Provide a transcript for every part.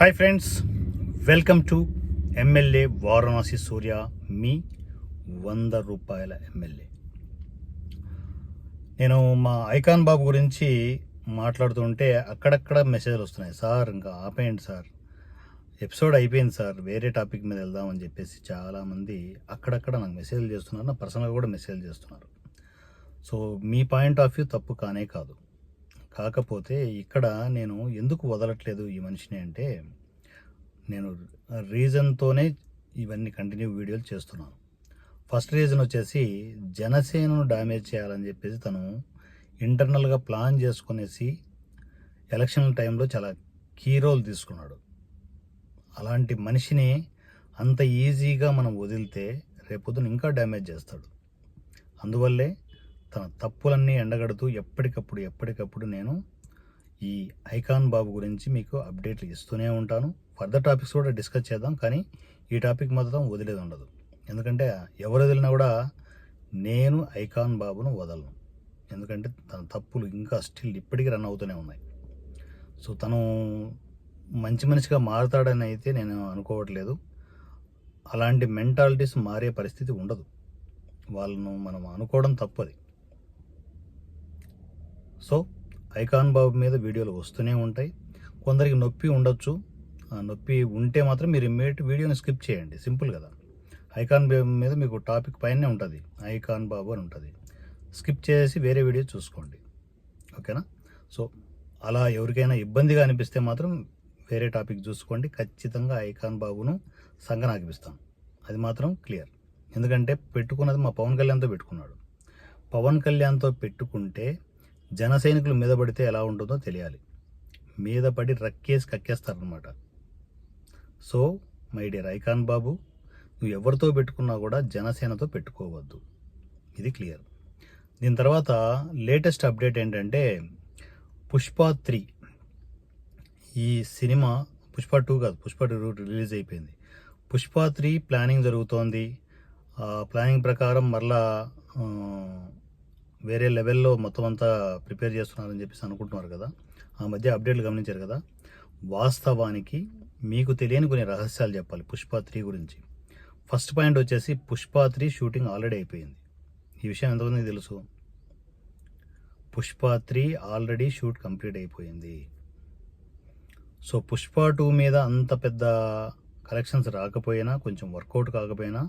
Hi friends welcome to MLA Varanasi Surya మీ వంద రూపాయల MLA నేను మా ఐకాన్ బాబు గురించి మాట్లాడుతుంటే అక్కడక్కడ మెసేజ్లు వస్తున్నాయి. సార్ ఇంకా ఆపేయండి సార్. ఎపిసోడ్ అయిపోయింది సార్. వేరే టాపిక్ మీద వెళ్దామని చెప్పేసి చాలామంది అక్కడక్కడ నాకు మెసేజ్లు చేస్తున్నారు. నా పర్సనల్గా కూడా మెసేజ్ చేస్తున్నారు. సో మీ పాయింట్ ఆఫ్ వ్యూ తప్పు కానే కాదు. కాకపోతే ఇక్కడ నేను ఎందుకు వదలట్లేదు ఈ మనిషిని అంటే నేను రీజన్తోనే ఇవన్నీ కంటిన్యూ వీడియోలు చేస్తున్నాను. ఫస్ట్ రీజన్ వచ్చేసి జనసేనను డ్యామేజ్ చేయాలని చెప్పేసి తను ఇంటర్నల్గా ప్లాన్ చేసుకునేసి ఎలక్షన్ టైంలో చాలా కీ రోల్ తీసుకున్నాడు. అలాంటి మనిషిని అంత ఈజీగా మనం వదిలితే రేపొద్దున ఇంకా డ్యామేజ్ చేస్తాడు. అందువల్లే తప్పులన్నీ ఎండగడుతూ ఎప్పటికప్పుడు ఎప్పటికప్పుడు నేను ఈ ఐకాన్ బాబు గురించి మీకు అప్డేట్లు ఇస్తూనే ఉంటాను. ఫర్దర్ టాపిక్స్ కూడా డిస్కస్ చేద్దాం కానీ ఈ టాపిక్ మాత్రం వదిలేది ఉండదు. ఎందుకంటే ఎవరు వదిలినా కూడా నేను ఐకాన్ బాబును వదలను. ఎందుకంటే తన తప్పులు ఇంకా స్టిల్ ఇప్పటికీ రన్ అవుతూనే ఉన్నాయి. సో తను మంచి మనిషిగా మారుతాడని అయితే నేను అనుకోవట్లేదు. అలాంటి మెంటాలిటీస్ మారే పరిస్థితి ఉండదు. వాళ్ళను మనం అనుకోవడం తప్పది సో ఐకాన్ బాబు మీద వీడియోలు వస్తూనే ఉంటాయి. కొందరికి నొప్పి ఉండొచ్చు. ఆ నొప్పి ఉంటే మాత్రం మీరు ఇమ్మీడియట్ వీడియోని స్కిప్ చేయండి. సింపుల్ కదా. ఐకాన్ బాబు మీద మీకు టాపిక్ పైనే ఉంటుంది. ఐకాన్ బాబు అని ఉంటుంది. స్కిప్ చేసి వేరే వీడియో చూసుకోండి. ఓకేనా? సో అలా ఎవరికైనా ఇబ్బందిగా అనిపిస్తే మాత్రం వేరే టాపిక్ చూసుకోండి. ఖచ్చితంగా ఐకాన్ బాబును సంగనాగిపిస్తాను అది మాత్రం క్లియర్. ఎందుకంటే పెట్టుకున్నది మా పవన్ కళ్యాణ్తో పెట్టుకున్నాడు. పవన్ కళ్యాణ్తో పెట్టుకుంటే జన సైనికులు మీద పడితే ఎలా ఉంటుందో తెలియాలి. మీద పడి రక్కేసి కక్కేస్తారనమాట సో మై డియర్ ఐకాన్ బాబు నువ్వు ఎవరితో పెట్టుకున్నా కూడా జనసేనతో పెట్టుకోవద్దు. ఇది క్లియర్. దీని తర్వాత లేటెస్ట్ అప్డేట్ ఏంటంటే పుష్ప త్రీ ఈ సినిమా పుష్ప టూ కాదు పుష్ప టూ రిలీజ్ అయిపోయింది. పుష్ప త్రీ ప్లానింగ్ జరుగుతోంది. ప్లానింగ్ ప్రకారం మరలా వేరే లెవెల్లో మొత్తం అంతా ప్రిపేర్ చేస్తున్నారని చెప్పేసి అనుకుంటున్నారు కదా ఆ మధ్య అప్డేట్లు గమనించారు కదా. వాస్తవానికి మీకు తెలియని కొన్ని రహస్యాలు చెప్పాలి పుష్ప త్రీ గురించి. ఫస్ట్ పాయింట్ వచ్చేసి పుష్ప త్రీ షూటింగ్ ఆల్రెడీ అయిపోయింది. ఈ విషయం ఎంతమందికి తెలుసు? Pushpa three already shoot complete అయిపోయింది. సో పుష్ప టూ మీద అంత పెద్ద కలెక్షన్స్ రాకపోయినా కొంచెం వర్కౌట్ కాకపోయినా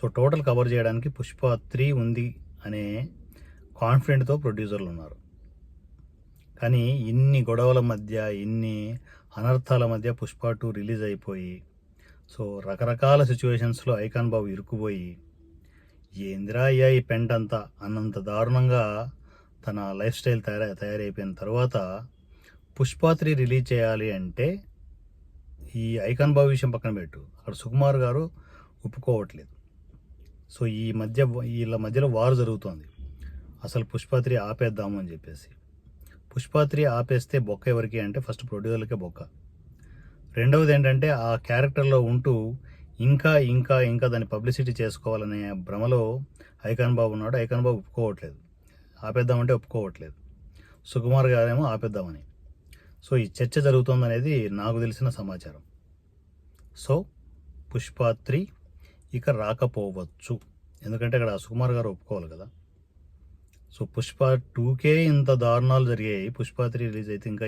సో టోటల్ కవర్ చేయడానికి పుష్ప త్రీ ఉంది అనే కాన్ఫిడెంట్తో ప్రొడ్యూసర్లు ఉన్నారు. కానీ ఇన్ని గొడవల మధ్య ఇన్ని అనర్థాల మధ్య పుష్ప టూ రిలీజ్ అయిపోయి సో రకరకాల సిచ్యువేషన్స్లో ఐకాన్ బాబు ఇరుక్కుపోయి ఏందిరా అయ్యా ఈ పెంట్ అంతా అన్నంత దారుణంగా తన లైఫ్ స్టైల్ తయారై తయారైపోయిన తర్వాత పుష్ప త్రీ రిలీజ్ చేయాలి అంటే ఈ ఐకాన్ బాబు విషయం పక్కన పెట్టు. అక్కడ సుకుమార్ గారు ఒప్పుకోవట్లేదు. సో ఈ మధ్య వీళ్ళ మధ్యలో వారు జరుగుతోంది. అసలు పుష్పత్రి ఆపేద్దాము అని చెప్పేసి. పుష్పత్రి ఆపేస్తే బొక్క ఎవరికి అంటే ఫస్ట్ ప్రొడ్యూసర్లకే బొక్క. రెండవది ఏంటంటే ఆ క్యారెక్టర్లో ఉంటూ ఇంకా ఇంకా ఇంకా దాన్ని పబ్లిసిటీ చేసుకోవాలనే భ్రమలో ఐకాన్ బాబు ఉన్నాడు. ఐకాన్ బాబు ఒప్పుకోవట్లేదు. ఆపేద్దామంటే ఒప్పుకోవట్లేదు. సుకుమార్ గారేమో ఆపేద్దామని. సో ఈ చర్చ జరుగుతోందనేది నాకు తెలిసిన సమాచారం. సో పుష్పాత్రి ఇక రాకపోవచ్చు. ఎందుకంటే అక్కడ సుకుమార్ గారు ఒప్పుకోవాలి కదా. సో పుష్ప టూకే ఇంత దారుణాలు జరిగాయి. పుష్ప త్రీ రిలీజ్ అయితే ఇంకా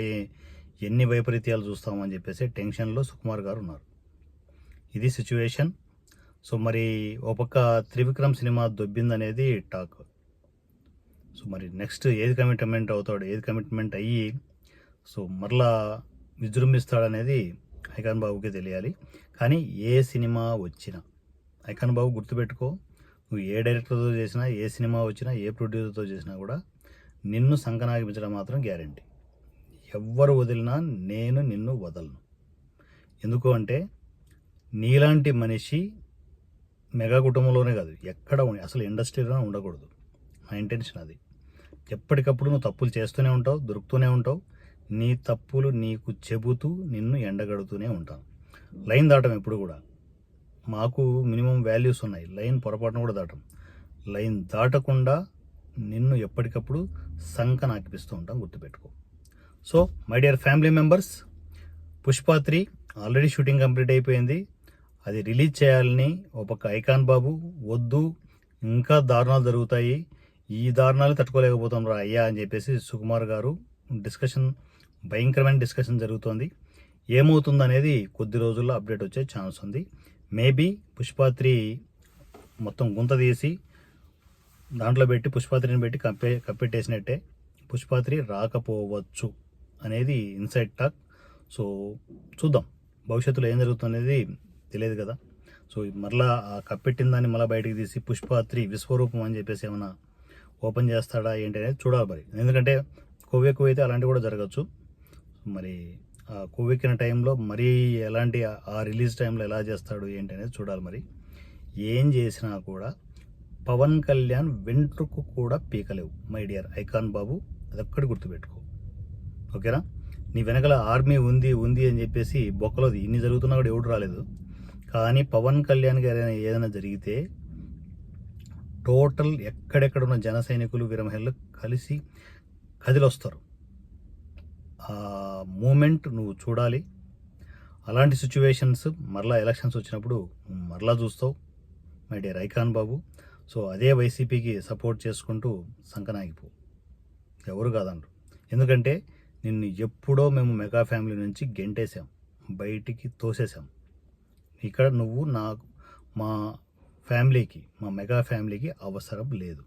ఎన్ని వైపరీత్యాలు చూస్తామని చెప్పేసి టెన్షన్లో సుకుమార్ గారు ఉన్నారు. ఇది సిచ్యువేషన్. సో మరి ఒక పక్క త్రివిక్రమ్ సినిమా దొబ్బిందనేది టాక్. సో మరి నెక్స్ట్ ఏది కమిట్మెంట్ అవుతాడు? ఏది కమిట్మెంట్ అయ్యి సో మరలా విజృంభిస్తాడనేది ఐకాన్ బాబుకి తెలియాలి. కానీ ఏ సినిమా వచ్చినా ఐకాన్ బాబు గుర్తుపెట్టుకో నువ్వు ఏ డైరెక్టర్తో చేసినా ఏ సినిమా వచ్చినా ఏ ప్రొడ్యూసర్తో చేసినా కూడా నిన్ను సంకనాగిపించడం మాత్రం గ్యారంటీ. ఎవ్వరు వదిలినా నేను నిన్ను వదలను. ఎందుకు అంటే నీలాంటి మనిషి మెగా కుటుంబంలోనే కాదు ఎక్కడ అసలు ఇండస్ట్రీలోనే ఉండకూడదు. నా ఇంటెన్షన్ అది. ఎప్పటికప్పుడు నువ్వు తప్పులు చేస్తూనే ఉంటావు దొరుకుతూనే ఉంటావు. నీ తప్పులు నీకు చెబుతూ నిన్ను ఎండగడుతూనే ఉంటాను. లైన్ దాటం ఎప్పుడు కూడా. మాకు మినిమం వాల్యూస్ ఉన్నాయి. లైన్ పొరపాటున కూడా దాటం. లైన్ దాటకుండా నిన్ను ఎప్పటికప్పుడు సంక ఆకిపిస్తూ ఉంటాం గుర్తుపెట్టుకో. So my dear family members Pushpa three already shooting complete అయిపోయింది. అది రిలీజ్ చేయాలని ఒక పక్క ఐకాన్ బాబు వద్దు ఇంకా దారుణాలు జరుగుతాయి. ఈ దారుణాలు తట్టుకోలేకపోతాం రా అయ్యా అని చెప్పేసి సుకుమార్ గారు డిస్కషన్ భయంకరమైన డిస్కషన్ జరుగుతోంది. ఏమవుతుంది అనేది కొద్ది రోజుల్లో అప్డేట్ వచ్చే ఛాన్స్ ఉంది. మేబీ పుష్పాత్రి మొత్తం గుంత తీసి దాంట్లో పెట్టి పుష్పాత్రిని పెట్టి కప్పే కప్పెట్టేసినట్టే పుష్పాత్రి రాకపోవచ్చు అనేది ఇన్సైడ్ టాక్ సో చూద్దాం. భవిష్యత్తులో ఏం జరుగుతుందనేది తెలియదు కదా. సో మరలా ఆ కప్పెట్టిన దాన్ని మళ్ళీ బయటకు తీసి పుష్పాత్రి విశ్వరూపం అని చెప్పేసి ఏమైనా ఓపెన్ చేస్తాడా ఏంటి అనేది చూడాలి మరి. ఎందుకంటే కొవ్వు ఎక్కువ అయితే అలాంటివి కూడా జరగచ్చు. మరి కొవ్వెక్కిన టైంలో మరీ ఎలాంటి ఆ- రిలీజ్ టైంలో ఎలా చేస్తాడు ఏంటి అనేది చూడాలి మరి. ఏం చేసినా కూడా పవన్ కళ్యాణ్ వెంట్రుకు కూడా పీకలేవు. మై డియర్ ఐకాన్ బాబు అదొక్కటి గుర్తుపెట్టుకో. ఓకేనా? నీ వెనకల ఆర్మీ ఉంది ఉంది అని చెప్పేసి బొక్కలోది. ఇన్ని జరుగుతున్నా కూడా ఎవడు రాలేదు. కానీ పవన్ కళ్యాణ్ గారు ఏదైనా జరిగితే టోటల్ ఎక్కడెక్కడ ఉన్న జన సైనికులు వీరమహిళలు కలిసి కదిలొస్తారు. మూమెంట్ నువ్వు చూడాలి. అలాంటి సిచ్యువేషన్స్ మరలా ఎలక్షన్స్ వచ్చినప్పుడు మరలా చూస్తావు మై డియర్ ఐకాన్ బాబు. సో అదే వైసీపీకి సపోర్ట్ చేసుకుంటూ సంకనాగిపో ఎవరు కాదంటారు ఎందుకంటే నిన్ను ఎప్పుడో మేము మెగా ఫ్యామిలీ నుంచి గెంటేసాం బయటికి తోసేసాం ఇక్కడ నువ్వు నాకు మా ఫ్యామిలీకి మా మెగా ఫ్యామిలీకి అవసరం లేదు.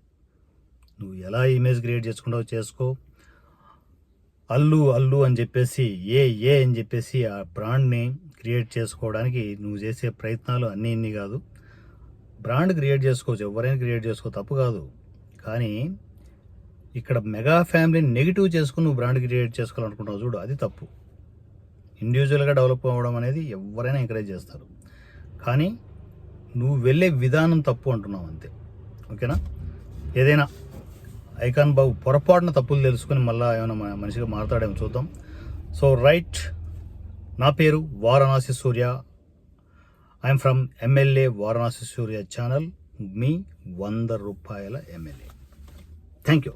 నువ్వు ఎలా ఇమేజ్ క్రియేట్ చేసుకుంటావు చేసుకో. అల్లు అల్లు అని చెప్పేసి ఏ ఏ అని చెప్పేసి ఆ బ్రాండ్ని క్రియేట్ చేసుకోవడానికి నువ్వు చేసే ప్రయత్నాలు అన్నీ ఇన్ని కాదు. బ్రాండ్ క్రియేట్ చేసుకోవచ్చు ఎవరైనా క్రియేట్ చేసుకో తప్పు కాదు. కానీ ఇక్కడ మెగా ఫ్యామిలీని నెగిటివ్ చేసుకుని నువ్వు బ్రాండ్ క్రియేట్ చేసుకోవాలనుకుంటున్నావు చూడు అది తప్పు. ఇండివిజువల్గా డెవలప్ అవ్వడం అనేది ఎవరైనా ఎంకరేజ్ చేస్తారు. కానీ నువ్వు వెళ్ళే విధానం తప్పు అంటున్నావు అంతే. ఓకేనా? ఏదైనా ఐకాన్ బాబు పొరపాటున తప్పులు తెలుసుకుని మళ్ళీ ఏమైనా మనిషిగా మారతాడేమో చూద్దాం. సో రైట్ నా పేరు Varanasi Surya. I'm from MLA Varanasi Surya channel. మీ వంద రూపాయల ఎమ్మెల్యే థ్యాంక్ యూ.